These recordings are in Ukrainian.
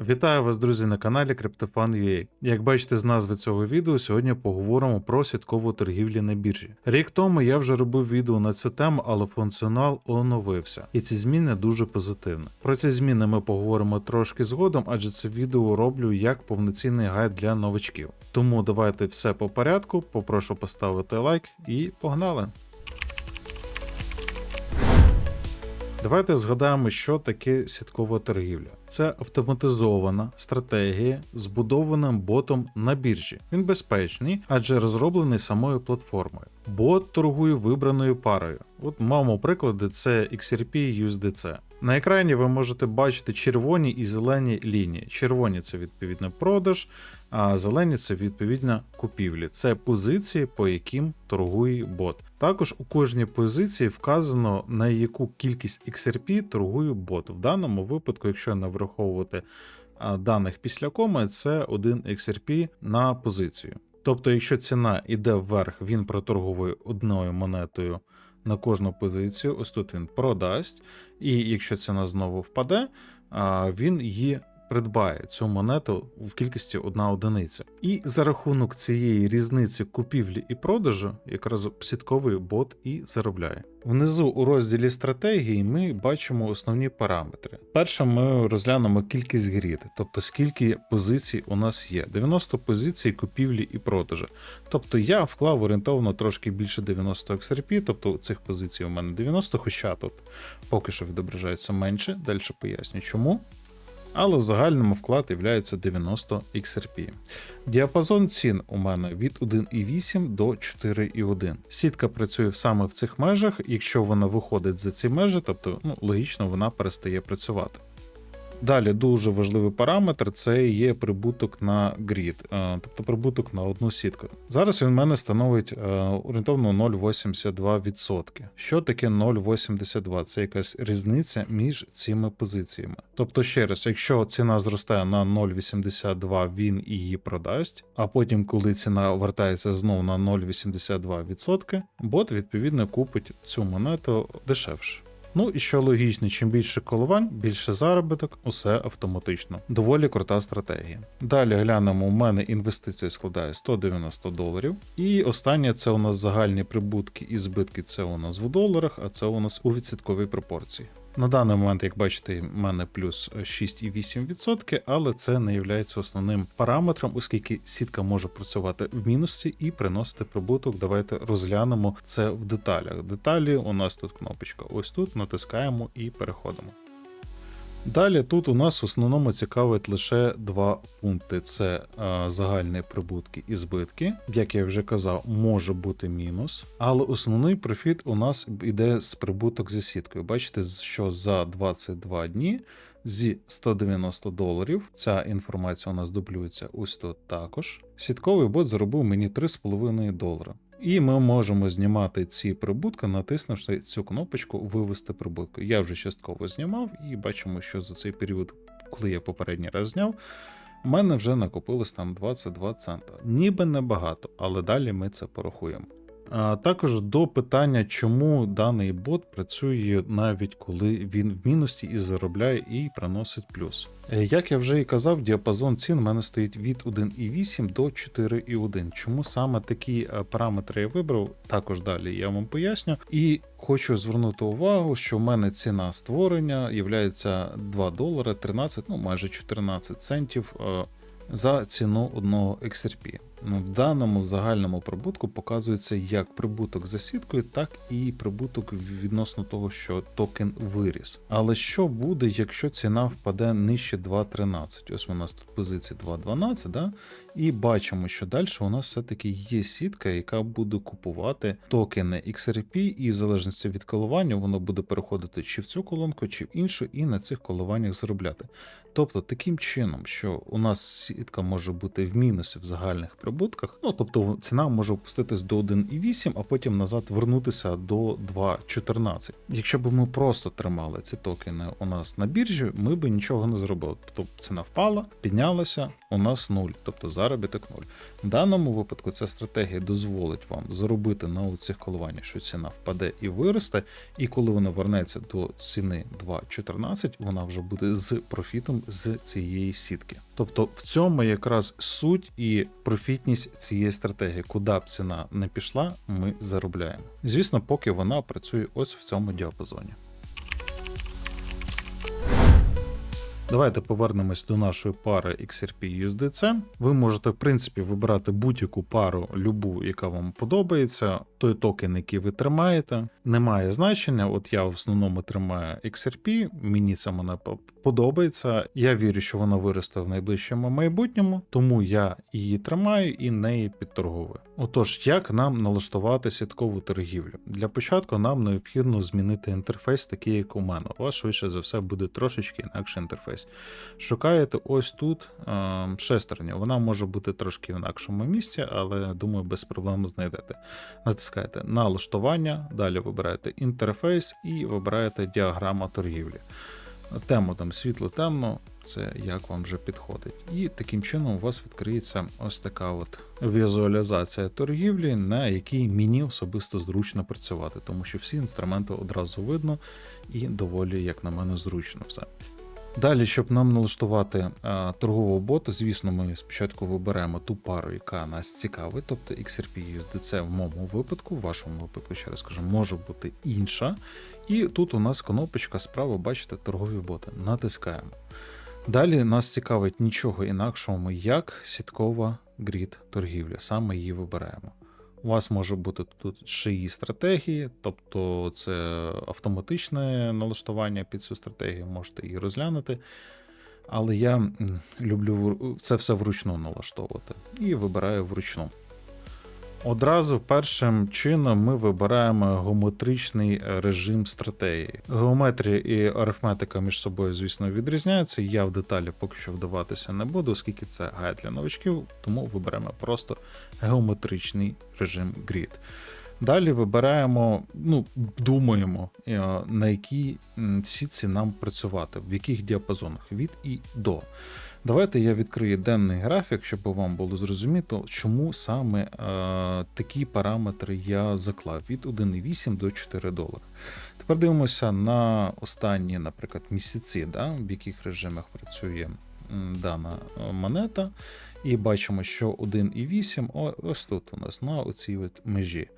Вітаю вас, друзі, на каналі CryptoFan.ua. Як бачите з назви цього відео, сьогодні поговоримо про сіткову торгівлю на біржі. Рік тому я вже робив відео на цю тему, але функціонал оновився, і ці зміни дуже позитивні. Про ці зміни ми поговоримо трошки згодом, адже це відео роблю як повноцінний гайд для новачків. Тому давайте все по порядку. Попрошу поставити лайк і погнали! Давайте згадаємо, що таке сіткова торгівля. Це автоматизована стратегія з будованим ботом на біржі. Він безпечний, адже розроблений самою платформою. Бот торгує вибраною парою. От маємо приклади: це XRP USDC. На екрані ви можете бачити червоні і зелені лінії. Червоні це відповідно продаж, а зелені це відповідно купівлі. Це позиції, по яким торгує бот. Також у кожній позиції вказано на яку кількість XRP торгує бот. В даному випадку, якщо не враховувати даних після коми, це 1 XRP на позицію. Тобто, якщо ціна йде вверх, він проторговує одною монетою на кожну позицію. Ось тут він продасть, і якщо ціна знову впаде, він її придбає цю монету в кількості одна одиниця. І за рахунок цієї різниці купівлі і продажу, якраз сітковий бот і заробляє. Внизу у розділі стратегії ми бачимо основні параметри. Перше, ми розглянемо кількість грід, тобто скільки позицій у нас є. 90 позицій купівлі і продажу. Тобто я вклав орієнтовно трошки більше 90 XRP, тобто цих позицій у мене 90, хоча тут поки що відображається менше. Далі поясню чому але в загальному вклад є 90 XRP. Діапазон цін у мене від 1,8 до 4,1. Сітка працює саме в цих межах, якщо вона виходить за ці межі, тобто ну, логічно вона перестає працювати. Далі дуже важливий параметр це є прибуток на грід, е, тобто прибуток на одну сітку. Зараз він в мене становить е, орієнтовно 0,82%. Що таке 0,82? Це якась різниця між цими позиціями. Тобто, ще раз, якщо ціна зростає на 0,82, він її продасть, а потім, коли ціна вертається знову на 0,82%, бот відповідно купить цю монету дешевше. Ну і що логічно, чим більше коливань, більше заробіток, усе автоматично. Доволі крута стратегія. Далі глянемо, у мене інвестиція складає 190 доларів. І останнє це у нас загальні прибутки і збитки. Це у нас в доларах, а це у нас у відсотковій пропорції. На даний момент, як бачите, в мене плюс 6,8%, але це не є основним параметром, оскільки сітка може працювати в мінусі і приносити прибуток. Давайте розглянемо це в деталях. Деталі у нас тут кнопочка. Ось тут натискаємо і переходимо. Далі тут у нас в основному цікавить лише два пункти: це е, загальні прибутки і збитки. Як я вже казав, може бути мінус, але основний профіт у нас йде з прибуток зі сіткою. Бачите, що за 22 дні зі 190 доларів ця інформація у нас дублюється ось тут також. Сітковий бот заробив мені 3,5 долара. І ми можемо знімати ці прибутки, натиснувши цю кнопочку Вивести прибутку. Я вже частково знімав, і бачимо, що за цей період, коли я попередній раз зняв, у мене вже накопилось там 22 цента. Ніби небагато, але далі ми це порахуємо. Також до питання, чому даний бот працює навіть коли він в мінусі і заробляє і приносить плюс. Е, Як я вже і казав, діапазон цін у мене стоїть від 1,8 до 4,1. Чому саме такі е, параметри я вибрав? Також далі я вам поясню. І хочу звернути увагу, що в мене ціна створення є 2 долари 13, ну майже 14 центів е, за ціну одного XRP. Ну, В даному загальному прибутку показується як прибуток за сіткою, так і прибуток відносно того, що токен виріс. Але що буде, якщо ціна впаде нижче 2.13? Ось у нас тут позиція 2.12, да? і бачимо, що далі у нас все-таки є сітка, яка буде купувати токени XRP, і в залежності від коливання воно буде переходити чи в цю колонку, чи в іншу, і на цих коливаннях заробляти. Тобто, таким чином, що у нас сітка може бути в мінусі в загальних прибутках. Ну тобто ціна може опуститись до 1,8, а потім назад вернутися до 2,14. Якщо б ми просто тримали ці токени у нас на біржі, ми б нічого не зробили. Тобто ціна впала, піднялася, у нас нуль, тобто заробіток нуль. В даному випадку ця стратегія дозволить вам заробити на цих коливаннях, що ціна впаде і виросте, і коли вона вернеться до ціни 2,14, вона вже буде з профітом з цієї сітки. Тобто в цьому якраз суть і профітність цієї стратегії, куди б ціна не пішла, ми заробляємо. Звісно, поки вона працює ось в цьому діапазоні. Давайте повернемось до нашої пари XRP USDC. Ви можете, в принципі, вибирати будь-яку пару, любу, яка вам подобається. Той токен, який ви тримаєте, не має значення. От я в основному тримаю XRP, мені це мене подобається. Я вірю, що вона виросте в найближчому майбутньому, тому я її тримаю і неї підторговую. Отож, як нам налаштувати сіткову торгівлю? Для початку нам необхідно змінити інтерфейс, такий як у мене. У вас швидше за все буде трошечки інакший інтерфейс. Шукаєте ось тут е, шестерню. Вона може бути трошки в інакшому місці, але думаю, без проблем знайдете. Натискаєте налаштування, далі вибираєте інтерфейс і вибираєте діаграма торгівлі. Тему там світло-темно, це як вам вже підходить. І таким чином у вас відкриється ось така от візуалізація торгівлі, на якій мені особисто зручно працювати, тому що всі інструменти одразу видно і доволі, як на мене, зручно все. Далі, щоб нам налаштувати а, торгового бота, звісно, ми спочатку виберемо ту пару, яка нас цікавить, тобто XRP USDC в моєму випадку, в вашому випадку, ще раз кажу, може бути інша. І тут у нас кнопочка справа, бачите, торгові боти. Натискаємо. Далі нас цікавить нічого інакшого, як сіткова грід торгівля. Саме її вибираємо. У вас може бути тут шиї стратегії, тобто це автоматичне налаштування під цю стратегію, можете її розглянути. Але я люблю це все вручну налаштовувати і вибираю вручну. Одразу першим чином ми вибираємо геометричний режим стратегії. Геометрія і арифметика між собою, звісно, відрізняються. Я в деталі поки що вдаватися не буду, оскільки це гайд для новачків, тому виберемо просто геометричний режим Grid. Далі вибираємо, ну, думаємо, е, на якій сітці нам працювати, в яких діапазонах від і до. Давайте я відкрию денний графік, щоб вам було зрозуміло, чому саме е, такі параметри я заклав від 1,8 до 4 долара. Тепер дивимося на останні, наприклад, місяці, да, в яких режимах працює дана е, монета. І бачимо, що 1,8 ось тут у нас на оцій межі.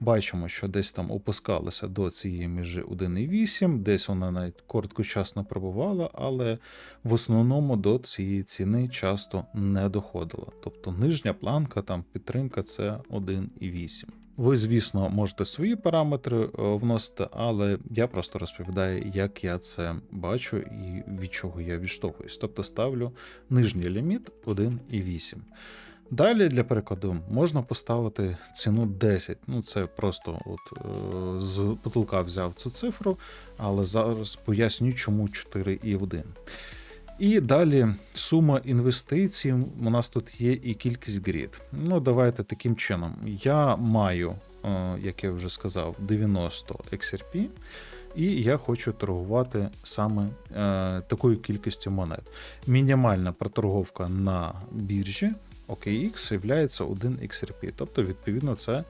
Бачимо, що десь там опускалося до цієї межі 1,8, десь вона навіть короткочасно пробувала, але в основному до цієї ціни часто не доходила. Тобто нижня планка, там підтримка це 1,8. Ви, звісно, можете свої параметри е, вносити, але я просто розповідаю, як я це бачу і від чого я відштовхуюсь. Тобто ставлю нижній ліміт 1,8. Далі, для перекладу, можна поставити ціну 10. Ну, це просто от е, з потолка взяв цю цифру, але зараз поясню, чому 4,1. І далі сума інвестицій. У нас тут є і кількість грід. Ну, давайте таким чином. Я маю, е, як я вже сказав, 90 XRP. І я хочу торгувати саме е, такою кількістю монет. Мінімальна проторговка на біржі OKX є 1 XRP. Тобто, відповідно, це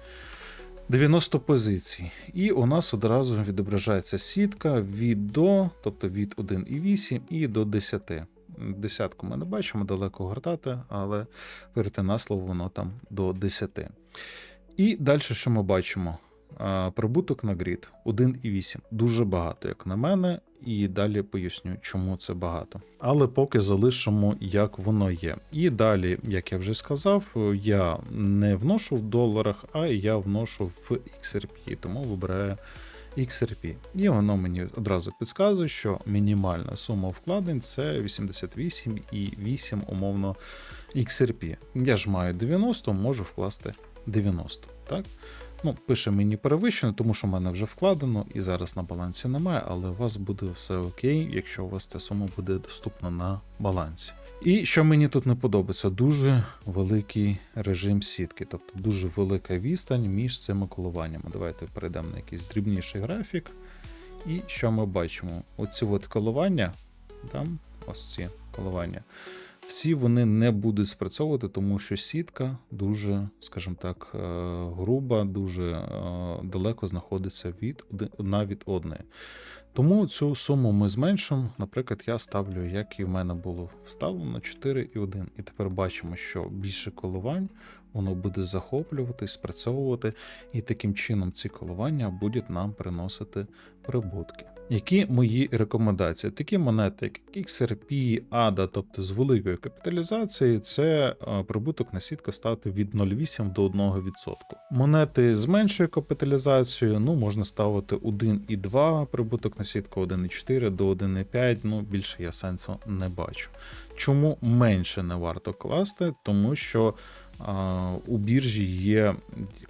90 позицій. І у нас одразу відображається сітка від до, тобто від 1,8 і до 10. Десятку ми не бачимо, далеко гортати, але перейти на слово воно там до 10. І далі, що ми бачимо? Прибуток на грід 1,8. Дуже багато, як на мене, і далі поясню, чому це багато. Але поки залишимо, як воно є. І далі, як я вже сказав, я не вношу в доларах, а я вношу в XRP, тому вибираю XRP. І воно мені одразу підказує, що мінімальна сума вкладень це 88,8 умовно XRP. Я ж маю 90, можу вкласти 90. так? Ну, пише мені перевищено, тому що в мене вже вкладено і зараз на балансі немає, але у вас буде все окей, якщо у вас ця сума буде доступна на балансі. І що мені тут не подобається, дуже великий режим сітки, тобто дуже велика відстань між цими коливаннями. Давайте перейдемо на якийсь дрібніший графік. І що ми бачимо? Оці от коливання, там, ось ці коливання, всі вони не будуть спрацьовувати, тому що сітка дуже, скажімо так, е, груба, дуже е, далеко знаходиться від одна від одної. Тому цю суму ми зменшимо. Наприклад, я ставлю, як і в мене було вставлено 4,1. І тепер бачимо, що більше коливань воно буде захоплювати, спрацьовувати, і таким чином ці коливання будуть нам приносити прибутки. Які мої рекомендації? Такі монети, як XRP, ADA, тобто з великою капіталізацією, це е, прибуток на сітку ставити від 0,8 до 1%. Монети з меншою капіталізацією, ну можна ставити 1,2 прибуток на сітку, 1,4 до 1,5, ну більше я сенсу не бачу. Чому менше не варто класти? Тому що а, у біржі є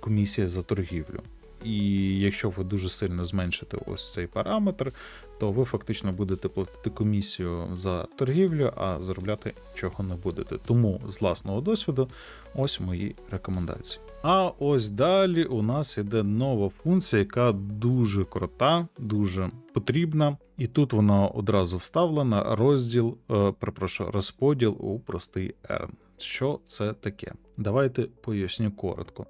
комісія за торгівлю. І якщо ви дуже сильно зменшите ось цей параметр, то ви фактично будете платити комісію за торгівлю, а заробляти чого не будете. Тому з власного досвіду, ось мої рекомендації. А ось далі у нас іде нова функція, яка дуже крута, дуже потрібна. І тут вона одразу вставлена: розділ, е, перепрошую, розподіл у простий earn. Що це таке? Давайте поясню коротко.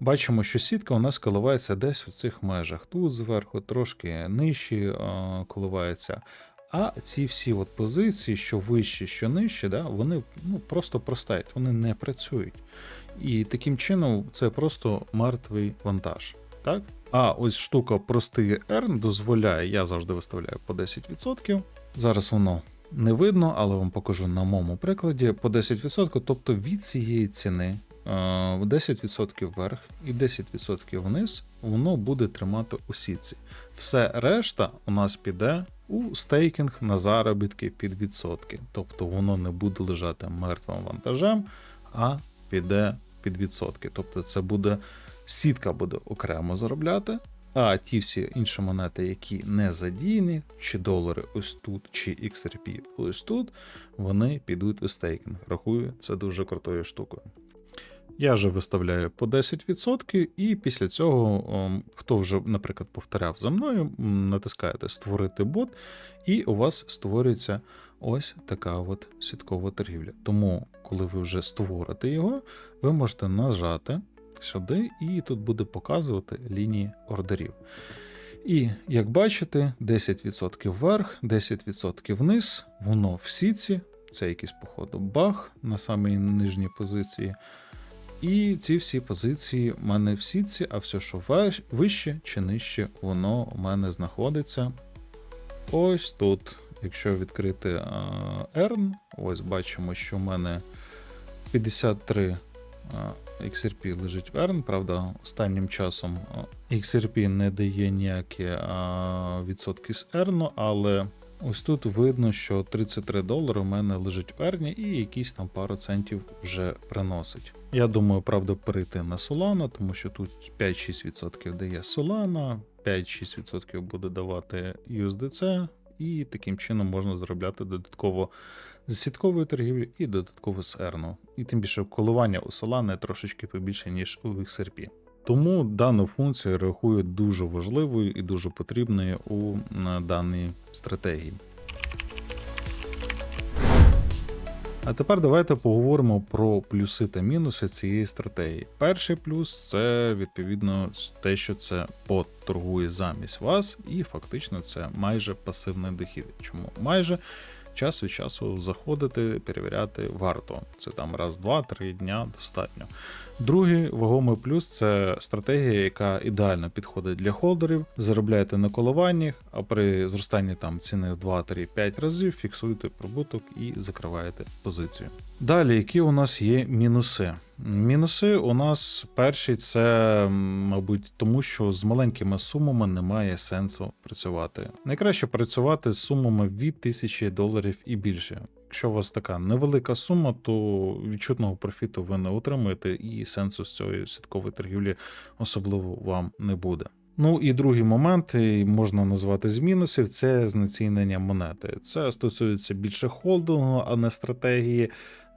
Бачимо, що сітка у нас коливається десь у цих межах. Тут зверху трошки нижче е, коливається. А ці всі от позиції, що вищі, що нижчі, да, вони ну, просто простають, вони не працюють. І таким чином це просто мертвий вантаж. Так? А ось штука простий earn дозволяє, я завжди виставляю по 10%. Зараз воно не видно, але вам покажу на моєму прикладі по 10%, тобто від цієї ціни 10% вверх і 10% вниз, воно буде тримати у сітці. Все решта у нас піде у стейкінг на заробітки під відсотки. Тобто воно не буде лежати мертвим вантажем, а піде під відсотки. Тобто це буде сітка буде окремо заробляти. А ті всі інші монети, які не задіяні, чи долари ось тут, чи XRP ось тут, вони підуть у стейкінг. Рахую, це дуже крутою штукою. Я же виставляю по 10%, і після цього, хто вже, наприклад, повторяв за мною, натискаєте Створити бот, і у вас створюється ось така от сіткова торгівля. Тому, коли ви вже створите його, ви можете нажати сюди, і тут буде показувати лінії ордерів. І як бачите, 10% вверх, 10% вниз, воно в сітці, це якийсь, походу, баг на самій нижній позиції. І ці всі позиції в мене в сітці, а все, що вище чи нижче, воно у мене знаходиться ось тут. Якщо відкрити а, Earn, ось бачимо, що в мене 53 XRP лежить в Earn. Правда, останнім часом XRP не дає ніякі відсотки з Earn, але ось тут видно, що 33 долари у мене лежить в Earn і якісь там пару центів вже приносить. Я думаю, правда, перейти на Solana, тому що тут 5-6% дає Solana, 5-6% буде давати USDC, і таким чином можна заробляти додатково з сіткової торгівлі і додатково з Ерну. І тим більше коливання у Solana трошечки побільше, ніж у XRP. Тому дану функцію рахую дуже важливою і дуже потрібною у даній стратегії. А тепер давайте поговоримо про плюси та мінуси цієї стратегії. Перший плюс це відповідно те, що це бот торгує замість вас, і фактично це майже пасивний дохід. Чому майже? Час від часу заходити, перевіряти варто. Це там раз, два, три дня достатньо. Другий вагомий плюс це стратегія, яка ідеально підходить для холдерів. Заробляєте на коливаннях, а при зростанні там ціни в 2, 3, 5 разів фіксуєте прибуток і закриваєте позицію. Далі, які у нас є мінуси? Мінуси у нас перший це, мабуть, тому що з маленькими сумами немає сенсу працювати. Найкраще працювати з сумами від 1000 доларів і більше. Якщо у вас така невелика сума, то відчутного профіту ви не отримаєте, і сенсу з цієї сіткової торгівлі особливо вам не буде. Ну і другий момент можна назвати з мінусів це знецінення монети. Це стосується більше холдингу, а не стратегії.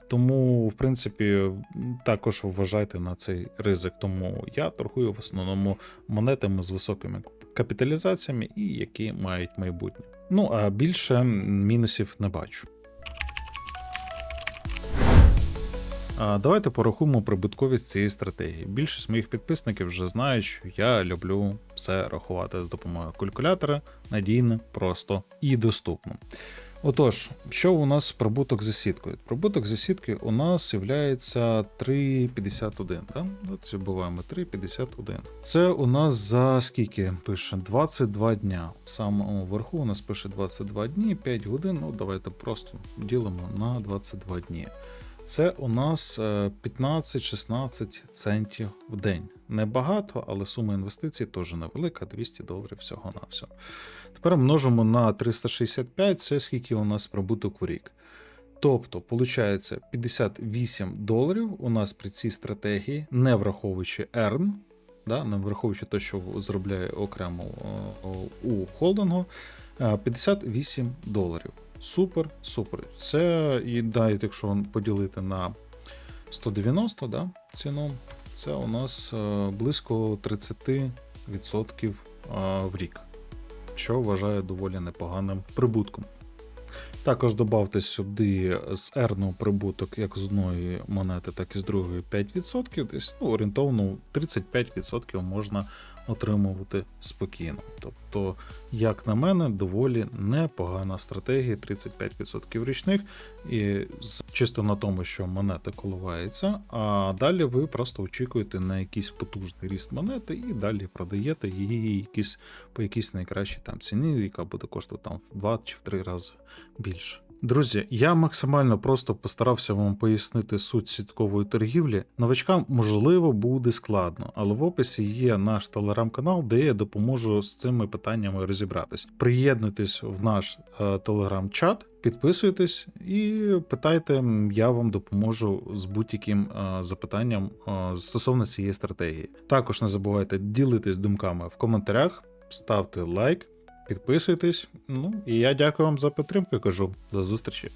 Тому, в принципі, також вважайте на цей ризик. Тому я торгую в основному монетами з високими капіталізаціями і які мають майбутнє. Ну а більше мінусів не бачу. Давайте порахуємо прибутковість цієї стратегії. Більшість моїх підписників вже знають, що я люблю все рахувати за допомогою калькулятора надійно, просто і доступно. Отож, що у нас прибуток за сіткою? Прибуток за сіткою у нас є 3,51. Так? От забуваємо 3,51. Це у нас за скільки пише? 22 дня. В самому верху у нас пише 22 дні, 5 годин. Ну, давайте просто ділимо на 22 дні. Це у нас е, 15-16 центів в день. Небагато, але сума інвестицій теж невелика, 200 доларів всього на всього. Тепер множимо на 365, це скільки у нас прибуток в рік. Тобто, виходить, 58 доларів у нас при цій стратегії, не враховуючи ERN, да, не враховуючи те, що заробляє окремо о, у холдингу, е, 58 доларів. Супер, супер. Це і да, якщо поділити на 190 да, ціну, це у нас е, близько 30% е, в рік, що вважаю доволі непоганим прибутком. Також додавте сюди з ерну прибуток як з одної монети, так і з другої 5%. Десь ну, орієнтовно 35% можна отримувати спокійно. Тобто, як на мене, доволі непогана стратегія 35% річних, і чисто на тому, що монета коливається, а далі ви просто очікуєте на якийсь потужний ріст монети і далі продаєте її якісь, по якійсь найкращій там ціні, яка буде коштувати там в 2 чи в 3 рази більше. Друзі, я максимально просто постарався вам пояснити суть сіткової торгівлі. Новачкам можливо буде складно, але в описі є наш телеграм-канал, де я допоможу з цими питаннями розібратись. Приєднуйтесь в наш е, телеграм-чат, підписуйтесь і питайте, я вам допоможу з будь-яким е, запитанням е, стосовно цієї стратегії. Також не забувайте ділитись думками в коментарях, ставте лайк. Підписуйтесь. Ну і я дякую вам за підтримку. Кажу до зустрічі.